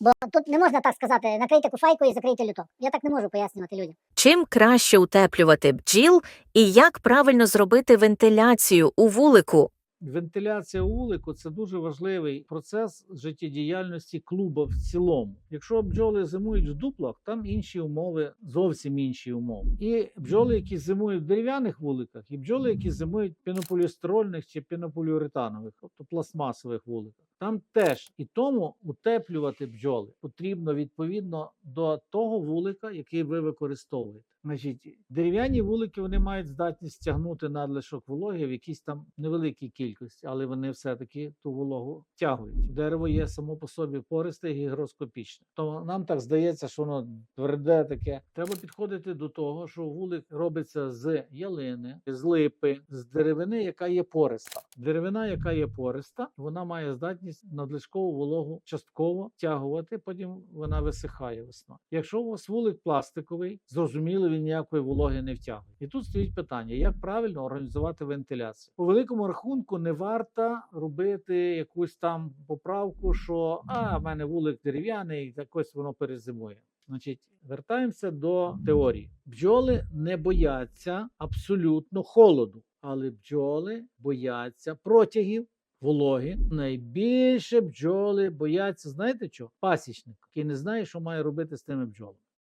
Бо тут не можна так сказати, накрийте куфайкою і закрийте люток. Я так не можу пояснювати людям. Чим краще утеплювати бджіл і як правильно зробити вентиляцію у вулику? Вентиляція вулику це дуже важливий процес життєдіяльності клуба в цілому. Якщо бджоли зимують в дуплах, там інші умови, зовсім інші умови. І бджоли, які зимують в дерев'яних вуликах, і бджоли, які зимують в чи пінополіуретанових, тобто пластмасових вуликах. Там теж і тому утеплювати бджоли потрібно відповідно до того вулика, який ви використовуєте. Значить, дерев'яні вулики вони мають здатність стягнути надлишок вологи в якійсь там невеликій кількості, але вони все-таки ту вологу тягують. Дерево є само по собі пористе і гігроскопічне. То нам так здається, що воно тверде таке. Треба підходити до того, що вулик робиться з ялини, з липи, з деревини, яка є пориста. Деревина, яка є пориста, вона має здатність надлишкову вологу частково тягувати, потім вона висихає весна. Якщо у вас вулик пластиковий, зрозуміло, він ніякої вологи не втягує. І тут стоїть питання: як правильно організувати вентиляцію? По великому рахунку не варто робити якусь там поправку, що а в мене вулик дерев'яний, так ось воно перезимує. Значить, вертаємося до теорії. Бджоли не бояться абсолютно холоду, але бджоли бояться протягів. Вологи найбільше бджоли бояться, знаєте чого? Пасічник, який не знає, що має робити з тими бджолами.